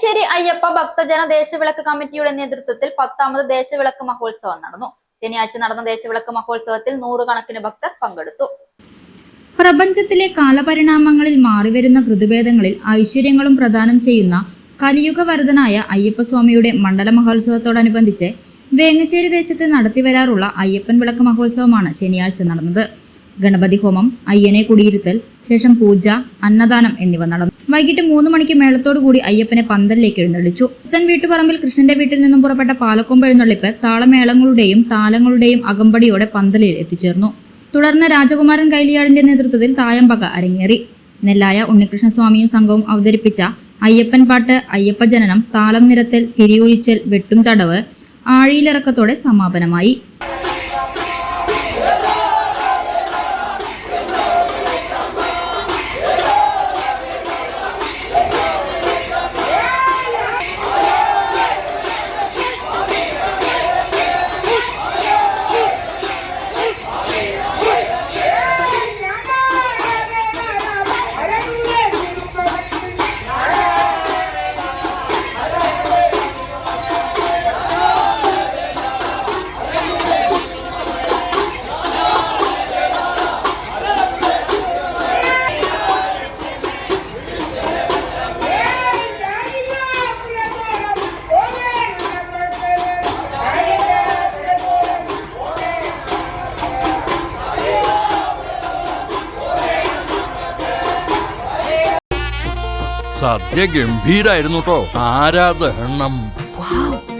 വേങ്ങശ്ശേരി അയ്യപ്പ ഭക്തജന ദേശവിളക്ക് കമ്മിറ്റിയുടെ നേതൃത്വത്തിൽ പത്താമത് ദേശവിളക്ക് മഹോത്സവം നടന്നു. ശനിയാഴ്ച നടന്ന ദേശവിളക്ക് മഹോത്സവത്തിൽ നൂറുകണക്കിന് ഭക്തർ പങ്കെടുത്തു. പ്രപഞ്ചത്തിലെ കാലപരിണാമങ്ങളിൽ മാറിവരുന്ന കൃതിഭേദങ്ങളിൽ ഐശ്വര്യങ്ങളും പ്രദാനം ചെയ്യുന്ന കലിയുഗവരതനായ അയ്യപ്പസ്വാമിയുടെ മണ്ഡല മഹോത്സവത്തോടനുബന്ധിച്ച് വേങ്ങശ്ശേരി ദേശത്ത് നടത്തിവരാറുള്ള അയ്യപ്പൻ വിളക്ക് മഹോത്സവമാണ് ശനിയാഴ്ച നടന്നത്. ഗണപതി ഹോമം അയ്യനെ കുടിയിരുത്തൽ ശേഷം പൂജ അന്നദാനം എന്നിവ നടന്നു. വൈകിട്ട് മൂന്ന് മണിക്ക് മേളത്തോടു കൂടി അയ്യപ്പനെ പന്തലിലേക്ക് എഴുന്നള്ളിച്ചു. പുത്തൻ വീട്ടുപറമ്പിൽ കൃഷ്ണന്റെ വീട്ടിൽ നിന്നും പുറപ്പെട്ട പാലക്കൊമ്പ് എഴുന്നള്ളിപ്പ് താളമേളങ്ങളുടെയും താലങ്ങളുടെയും അകമ്പടിയോടെ പന്തലിൽ എത്തിച്ചേർന്നു. തുടർന്ന് രാജകുമാരൻ കൈലിയാടിന്റെ നേതൃത്വത്തിൽ തായമ്പക അരങ്ങേറി. നെല്ലായ ഉണ്ണികൃഷ്ണസ്വാമിയും സംഘവും അവതരിപ്പിച്ച അയ്യപ്പൻ പാട്ട് അയ്യപ്പ ജനനം താളം നിരത്തൽ തിരിയൊഴിച്ചൽ വെട്ടും തടവ് ആഴിയിലിറക്കത്തോടെ സമാപനമായി. സദ്യ ഗംഭീരായിരുന്നു കേട്ടോ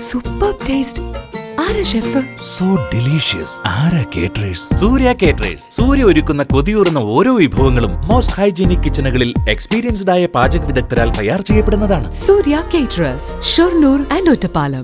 സൂപ്പർ ടേസ്റ്റ്. ആരാ ഷെഫ്? So delicious. ആരാ കേറ്ററേഴ്സ്? സൂര്യ കേറ്ററേഴ്സ്. സൂര്യ ഒരുക്കുന്ന കൊതിയൂറുന്ന ഓരോ വിഭവങ്ങളും മോസ്റ്റ് ഹൈജീനിക് കിച്ചണുകളിൽ എക്സ്പീരിയൻസ്ഡ് ആയ പാചക വിദഗ്ധരാൽ തയ്യാർ ചെയ്യപ്പെടുന്നതാണ്. Surya caterers Shoranur and Ottapalam.